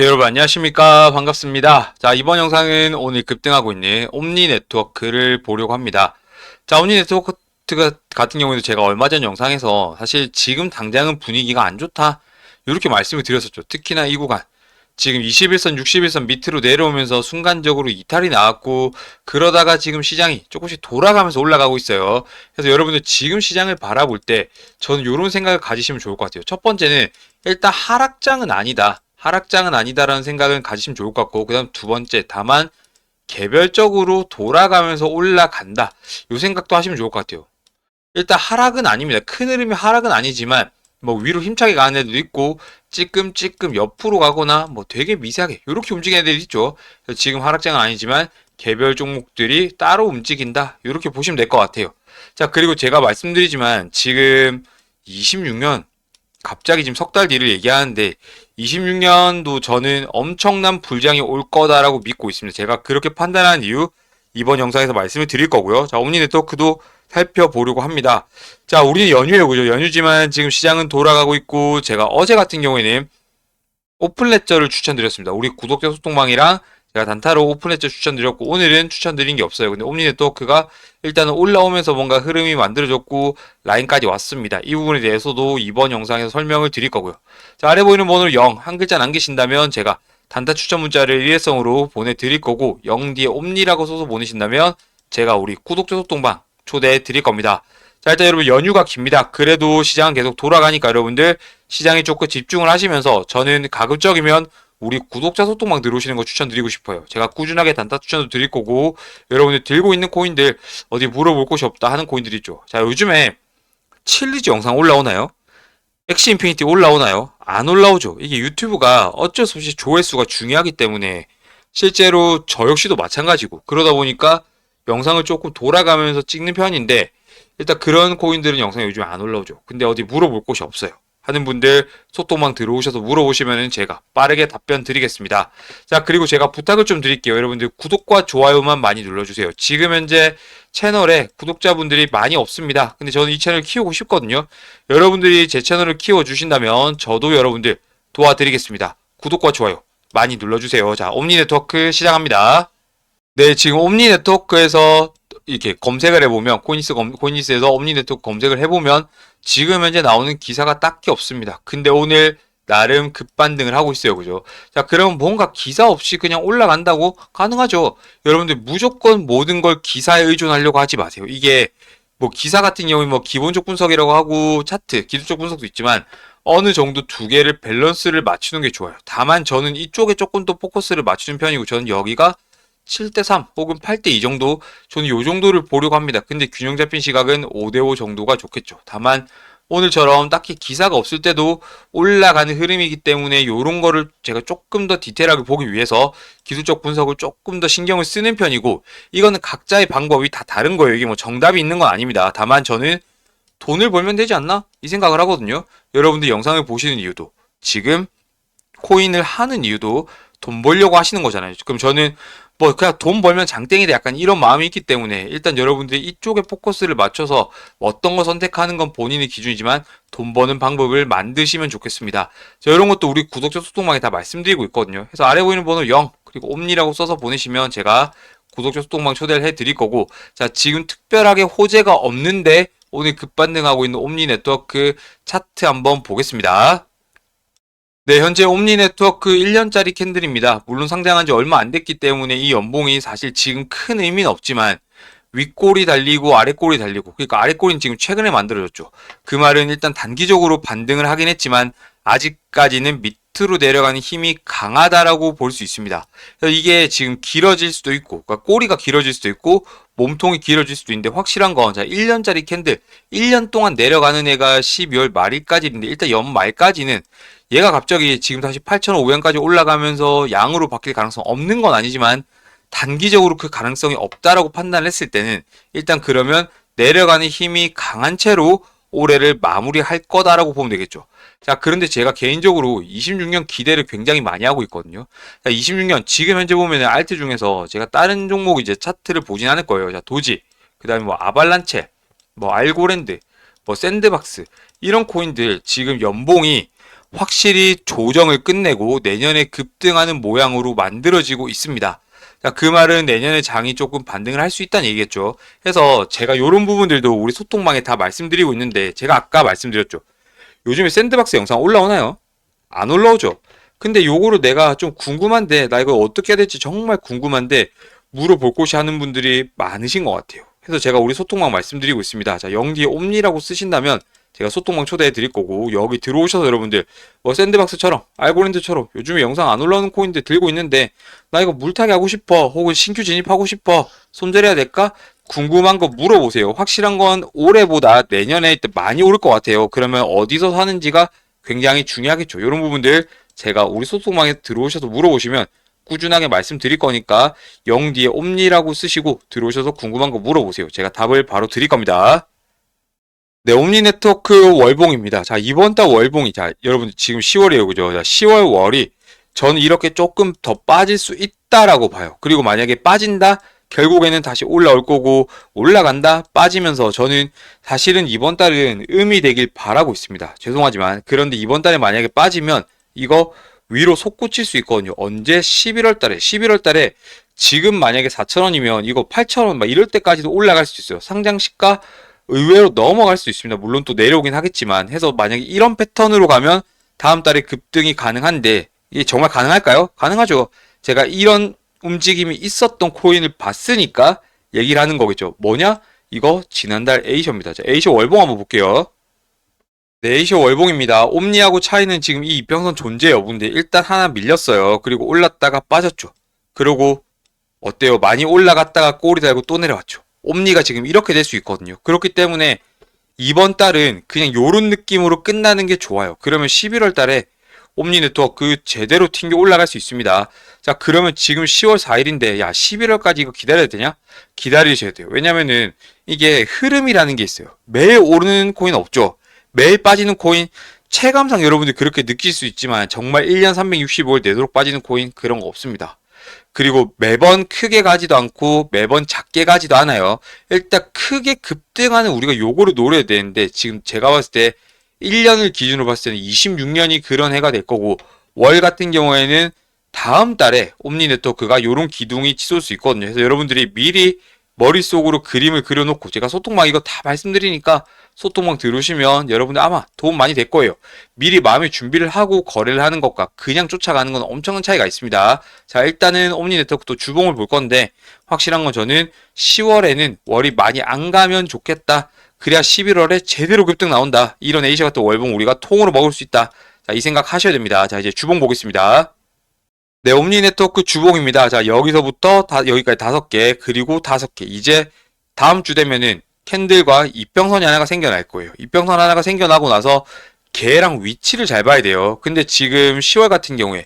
네, 여러분 안녕하십니까? 반갑습니다. 자 이번 영상은 오늘 급등하고 있는 옴니 네트워크를 보려고 합니다. 자 옴니 네트워크 같은 경우에도 제가 얼마 전 영상에서 사실 지금 당장은 분위기가 안 좋다 이렇게 말씀을 드렸었죠. 특히나 이 구간. 지금 21선 61선 밑으로 내려오면서 순간적으로 이탈이 나왔고 그러다가 지금 시장이 조금씩 돌아가면서 올라가고 있어요. 그래서 여러분들 지금 시장을 바라볼 때 저는 이런 생각을 가지시면 좋을 것 같아요. 첫 번째는 일단 하락장은 아니다 하락장은 아니다라는 생각을 가지시면 좋을 것 같고 그다음 두 번째 다만 개별적으로 돌아가면서 올라간다. 이 생각도 하시면 좋을 것 같아요. 일단 하락은 아닙니다. 큰 흐름의 하락은 아니지만 뭐 위로 힘차게 가는 애들도 있고 찌끔찌끔 옆으로 가거나 뭐 되게 미세하게 이렇게 움직이는 애들이 있죠. 지금 하락장은 아니지만 개별 종목들이 따로 움직인다. 이렇게 보시면 될 것 같아요. 자 그리고 제가 말씀드리지만 지금 26년 갑자기 지금 석 달 뒤를 얘기하는데 26년도 저는 엄청난 불장이 올 거다라고 믿고 있습니다. 제가 그렇게 판단한 이유 이번 영상에서 말씀을 드릴 거고요. 자, 옴니 네트워크도 살펴보려고 합니다. 자, 우리는 연휴예요. 그죠? 연휴지만 지금 시장은 돌아가고 있고 제가 어제 같은 경우에는 오픈레저를 추천드렸습니다. 우리 구독자 소통방이랑 제가 단타로 오픈레저 추천드렸고 오늘은 추천드린 게 없어요. 근데 옴니 네트워크가 일단은 올라오면서 뭔가 흐름이 만들어졌고 라인까지 왔습니다. 이 부분에 대해서도 이번 영상에서 설명을 드릴 거고요. 자, 아래 보이는 번호를 0, 한 글자 남기신다면 제가 단타 추천 문자를 일회성으로 보내드릴 거고 0 뒤에 옴니라고 써서 보내신다면 제가 우리 구독자 소통방 초대해 드릴 겁니다. 자, 일단 여러분 연휴가 깁니다. 그래도 시장은 계속 돌아가니까 여러분들 시장에 조금 집중을 하시면서 저는 가급적이면 우리 구독자 소통방 들어오시는 거 추천드리고 싶어요. 제가 꾸준하게 단타 추천도 드릴 거고 여러분들 들고 있는 코인들 어디 물어볼 곳이 없다 하는 코인들 있죠. 자 요즘에 칠리즈 영상 올라오나요? 엑시 인피니티 올라오나요? 안 올라오죠. 이게 유튜브가 어쩔 수 없이 조회수가 중요하기 때문에 실제로 저 역시도 마찬가지고 그러다 보니까 영상을 조금 돌아가면서 찍는 편인데 일단 그런 코인들은 영상이 요즘에 안 올라오죠. 근데 어디 물어볼 곳이 없어요. 하는 분들 소통방 들어오셔서 물어보시면 제가 빠르게 답변 드리겠습니다. 자, 그리고 제가 부탁을 좀 드릴게요. 여러분들 구독과 좋아요만 많이 눌러주세요. 지금 현재 채널에 구독자분들이 많이 없습니다. 근데 저는 이 채널 키우고 싶거든요. 여러분들이 제 채널을 키워주신다면 저도 여러분들 도와드리겠습니다. 구독과 좋아요 많이 눌러주세요. 자, 옴니 네트워크 시작합니다. 네, 지금 옴니 네트워크에서 이렇게 검색을 해보면 코인스 검, 코인스에서 옴니 네트워크 검색을 해보면 지금 현재 나오는 기사가 딱히 없습니다. 근데 오늘 나름 급반등을 하고 있어요. 그죠? 자, 그럼 뭔가 기사 없이 그냥 올라간다고 가능하죠. 여러분들 무조건 모든 걸 기사에 의존하려고 하지 마세요. 이게 뭐 기사 같은 경우에 뭐 기본적 분석이라고 하고 차트, 기술적 분석도 있지만 어느 정도 두 개를 밸런스를 맞추는 게 좋아요. 다만 저는 이쪽에 조금 더 포커스를 맞추는 편이고 저는 여기가 7대3 혹은 8대2 정도 저는 이 정도를 보려고 합니다. 근데 균형 잡힌 시각은 5대5 정도가 좋겠죠. 다만 오늘처럼 딱히 기사가 없을 때도 올라가는 흐름이기 때문에 이런 거를 제가 조금 더 디테일하게 보기 위해서 기술적 분석을 조금 더 신경을 쓰는 편이고 이거는 각자의 방법이 다 다른 거예요. 이게 뭐 정답이 있는 건 아닙니다. 다만 저는 돈을 벌면 되지 않나? 이 생각을 하거든요. 여러분들 영상을 보시는 이유도 지금 코인을 하는 이유도 돈 벌려고 하시는 거잖아요. 그럼 저는 뭐 그냥 돈 벌면 장땡이다 약간 이런 마음이 있기 때문에 일단 여러분들이 이쪽에 포커스를 맞춰서 어떤 거 선택하는 건 본인의 기준이지만 돈 버는 방법을 만드시면 좋겠습니다. 자, 이런 것도 우리 구독자 소통방에 다 말씀드리고 있거든요. 그래서 아래 보이는 번호 0 그리고 옴니라고 써서 보내시면 제가 구독자 소통방 초대를 해 드릴 거고 자 지금 특별하게 호재가 없는데 오늘 급반등하고 있는 옴니 네트워크 차트 한번 보겠습니다. 네, 현재 옴니 네트워크 1년짜리 캔들입니다. 물론 상장한 지 얼마 안 됐기 때문에 이 연봉이 사실 지금 큰 의미는 없지만 윗골이 달리고 아랫골이 달리고 그러니까 아랫골은 지금 최근에 만들어졌죠. 그 말은 일단 단기적으로 반등을 하긴 했지만 아직까지는 밑으로 내려가는 힘이 강하다라고 볼 수 있습니다. 이게 지금 길어질 수도 있고 그러니까 꼬리가 길어질 수도 있고 몸통이 길어질 수도 있는데 확실한 건 자, 1년짜리 캔들 1년 동안 내려가는 애가 12월 말일까지인데 일단 연말까지는 얘가 갑자기 지금 다시 8,500원까지 올라가면서 양으로 바뀔 가능성 없는 건 아니지만 단기적으로 그 가능성이 없다라고 판단을 했을 때는 일단 그러면 내려가는 힘이 강한 채로 올해를 마무리할 거다라고 보면 되겠죠. 자, 그런데 제가 개인적으로 26년 기대를 굉장히 많이 하고 있거든요. 자, 26년 지금 현재 보면 알트 중에서 제가 다른 종목 이제 차트를 보진 않을 거예요. 자, 도지, 그다음에 뭐 아발란체, 뭐 알고랜드, 뭐 샌드박스 이런 코인들 지금 연봉이 확실히 조정을 끝내고 내년에 급등하는 모양으로 만들어지고 있습니다. 자, 그 말은 내년에 장이 조금 반등을 할 수 있다는 얘기겠죠. 그래서 제가 이런 부분들도 우리 소통방에 다 말씀드리고 있는데 제가 아까 말씀드렸죠. 요즘에 샌드박스 영상 올라오나요? 안 올라오죠. 근데 요거를 내가 좀 궁금한데 나 이거 어떻게 해야 될지 정말 궁금한데 물어볼 곳이 하는 분들이 많으신 것 같아요. 그래서 제가 우리 소통방 말씀드리고 있습니다. 자, 영디에 옴니라고 쓰신다면 제가 소통방 초대해 드릴 거고 여기 들어오셔서 여러분들 뭐 샌드박스처럼 알고랜드처럼 요즘에 영상 안 올라오는 코인들 들고 있는데 나 이거 물타기 하고 싶어 혹은 신규 진입하고 싶어 손절해야 될까? 궁금한 거 물어보세요. 확실한 건 올해보다 내년에 많이 오를 것 같아요. 그러면 어디서 사는지가 굉장히 중요하겠죠. 이런 부분들 제가 우리 소통방에 들어오셔서 물어보시면 꾸준하게 말씀드릴 거니까 영 뒤에 옴니라고 쓰시고 들어오셔서 궁금한 거 물어보세요. 제가 답을 바로 드릴 겁니다. 네, 옴니 네트워크 월봉입니다. 자, 이번 달 월봉이, 자, 여러분 지금 10월이에요. 그죠? 자, 10월 월이 저는 이렇게 조금 더 빠질 수 있다라고 봐요. 그리고 만약에 빠진다? 결국에는 다시 올라올 거고, 올라간다? 빠지면서 저는 사실은 이번 달은 음이 되길 바라고 있습니다. 죄송하지만. 그런데 이번 달에 만약에 빠지면 이거 위로 솟구칠 수 있거든요. 언제? 11월 달에. 11월 달에 지금 만약에 4,000원이면 이거 8,000원 막 이럴 때까지도 올라갈 수 있어요. 상장 시가 의외로 넘어갈 수 있습니다. 물론 또 내려오긴 하겠지만 해서 만약에 이런 패턴으로 가면 다음 달에 급등이 가능한데 이게 정말 가능할까요? 가능하죠. 제가 이런 움직임이 있었던 코인을 봤으니까 얘기를 하는 거겠죠. 뭐냐? 이거 지난달 에이셔입니다. 자, 에이셔 월봉 한번 볼게요. 네, 에이셔 월봉입니다. 옴니하고 차이는 지금 이 이평선 존재 여부인데 일단 하나 밀렸어요. 그리고 올랐다가 빠졌죠. 그리고 어때요? 많이 올라갔다가 꼬리 달고 또 내려왔죠. 옴니가 지금 이렇게 될 수 있거든요. 그렇기 때문에 이번 달은 그냥 요런 느낌으로 끝나는 게 좋아요. 그러면 11월 달에 옴니 네트워크 제대로 튕겨 올라갈 수 있습니다. 자, 그러면 지금 10월 4일인데, 야, 11월까지 이거 기다려야 되냐? 기다리셔야 돼요. 왜냐면은 이게 흐름이라는 게 있어요. 매일 오르는 코인 없죠. 매일 빠지는 코인, 체감상 여러분들 그렇게 느낄 수 있지만 정말 1년 365일 내도록 빠지는 코인 그런 거 없습니다. 그리고 매번 크게 가지도 않고 매번 작게 가지도 않아요. 일단 크게 급등하는 우리가 요거를 노려야 되는데 지금 제가 봤을 때 1년을 기준으로 봤을 때는 26년이 그런 해가 될 거고 월 같은 경우에는 다음 달에 옴니 네트워크가 요런 기둥이 치솟을 수 있거든요. 그래서 여러분들이 미리 머릿속으로 그림을 그려놓고 제가 소통방 이거 다 말씀드리니까 소통방 들으시면 여러분들 아마 도움 많이 될 거예요. 미리 마음의 준비를 하고 거래를 하는 것과 그냥 쫓아가는 건 엄청난 차이가 있습니다. 자, 일단은 옴니 네트워크도 주봉을 볼 건데 확실한 건 저는 10월에는 월이 많이 안 가면 좋겠다. 그래야 11월에 제대로 급등 나온다. 이런 에이셔 같은 월봉 우리가 통으로 먹을 수 있다. 자, 이 생각 하셔야 됩니다. 자, 이제 주봉 보겠습니다. 네, 옴니 네트워크 주봉입니다. 자, 여기서부터 다, 여기까지 다섯 개, 그리고 다섯 개. 이제 다음 주 되면은 캔들과 이평선이 하나가 생겨날 거예요. 이평선 하나가 생겨나고 나서 걔랑 위치를 잘 봐야 돼요. 근데 지금 10월 같은 경우에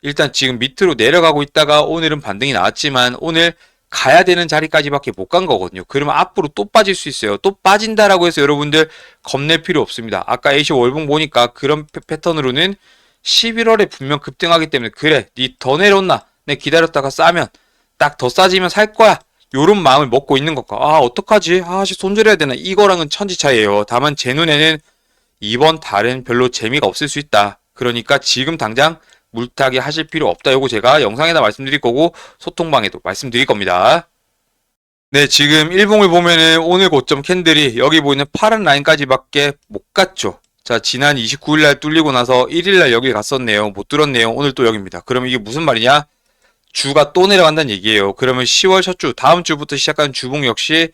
일단 지금 밑으로 내려가고 있다가 오늘은 반등이 나왔지만 오늘 가야 되는 자리까지밖에 못 간 거거든요. 그러면 앞으로 또 빠질 수 있어요. 또 빠진다라고 해서 여러분들 겁낼 필요 없습니다. 아까 에이시 월봉 보니까 그런 패- 패턴으로는 11월에 분명 급등하기 때문에 그래 니 더 내려온나 내 기다렸다가 싸면 딱 더 싸지면 살 거야 요런 마음을 먹고 있는 것과 아 어떡하지 아씨 손절해야 되나 이거랑은 천지 차이예요 다만 제 눈에는 이번 달은 별로 재미가 없을 수 있다 그러니까 지금 당장 물타기 하실 필요 없다 요거 제가 영상에다 말씀드릴 거고 소통방에도 말씀드릴 겁니다 네 지금 일봉을 보면은 오늘 고점 캔들이 여기 보이는 파란 라인까지밖에 못 갔죠 자, 지난 29일 날 뚫리고 나서 1일 날 여기 갔었네요. 못 뚫었네요. 오늘 또 여기입니다. 그러면 이게 무슨 말이냐? 주가 또 내려간다는 얘기예요. 그러면 10월 첫 주, 다음 주부터 시작한 주봉 역시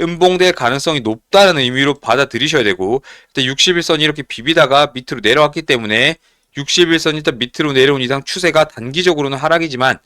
음봉될 가능성이 높다는 의미로 받아들이셔야 되고, 일단 60일선이 이렇게 비비다가 밑으로 내려왔기 때문에 60일선 일단 밑으로 내려온 이상 추세가 단기적으로는 하락이지만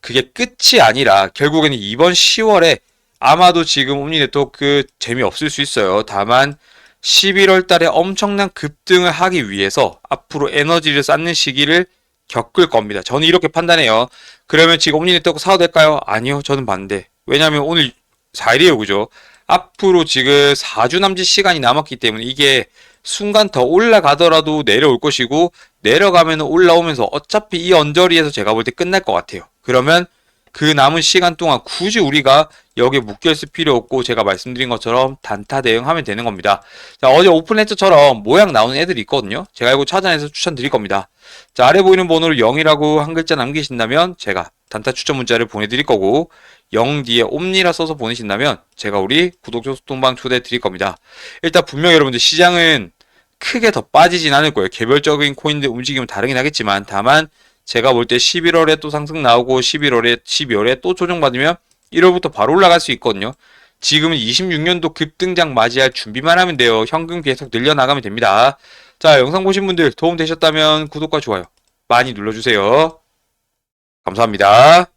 그게 끝이 아니라 결국에는 이번 10월에 아마도 지금 옴니 네트워크 재미없을 수 있어요. 다만 11월 달에 엄청난 급등을 하기 위해서 앞으로 에너지를 쌓는 시기를 겪을 겁니다. 저는 이렇게 판단해요. 그러면 지금 옴니 네트워크 사도 될까요? 아니요. 저는 반대. 왜냐하면 오늘 4일이에요. 그죠? 앞으로 지금 4주 남짓 시간이 남았기 때문에 이게 순간 더 올라가더라도 내려올 것이고 내려가면 올라오면서 어차피 이 언저리에서 제가 볼 때 끝날 것 같아요. 그러면 그 남은 시간 동안 굳이 우리가 여기에 묶여 있을 필요 없고 제가 말씀드린 것처럼 단타 대응하면 되는 겁니다. 자, 어제 오픈레저처럼 모양 나오는 애들이 있거든요. 제가 이거 찾아내서 추천드릴 겁니다. 자, 아래 보이는 번호를 0이라고 한 글자 남기신다면 제가 단타 추천 문자를 보내드릴 거고 0 뒤에 옴니라 써서 보내신다면 제가 우리 구독자 소통방 초대해 드릴 겁니다. 일단 분명 여러분들 시장은 크게 더 빠지진 않을 거예요. 개별적인 코인들 움직임은 다르긴 하겠지만 다만 제가 볼 때 11월에 또 상승 나오고 11월에 12월에 또 조정받으면 1월부터 바로 올라갈 수 있거든요. 지금은 26년도 급등장 맞이할 준비만 하면 돼요. 현금 계속 늘려나가면 됩니다. 자, 영상 보신 분들 도움 되셨다면 구독과 좋아요 많이 눌러주세요. 감사합니다.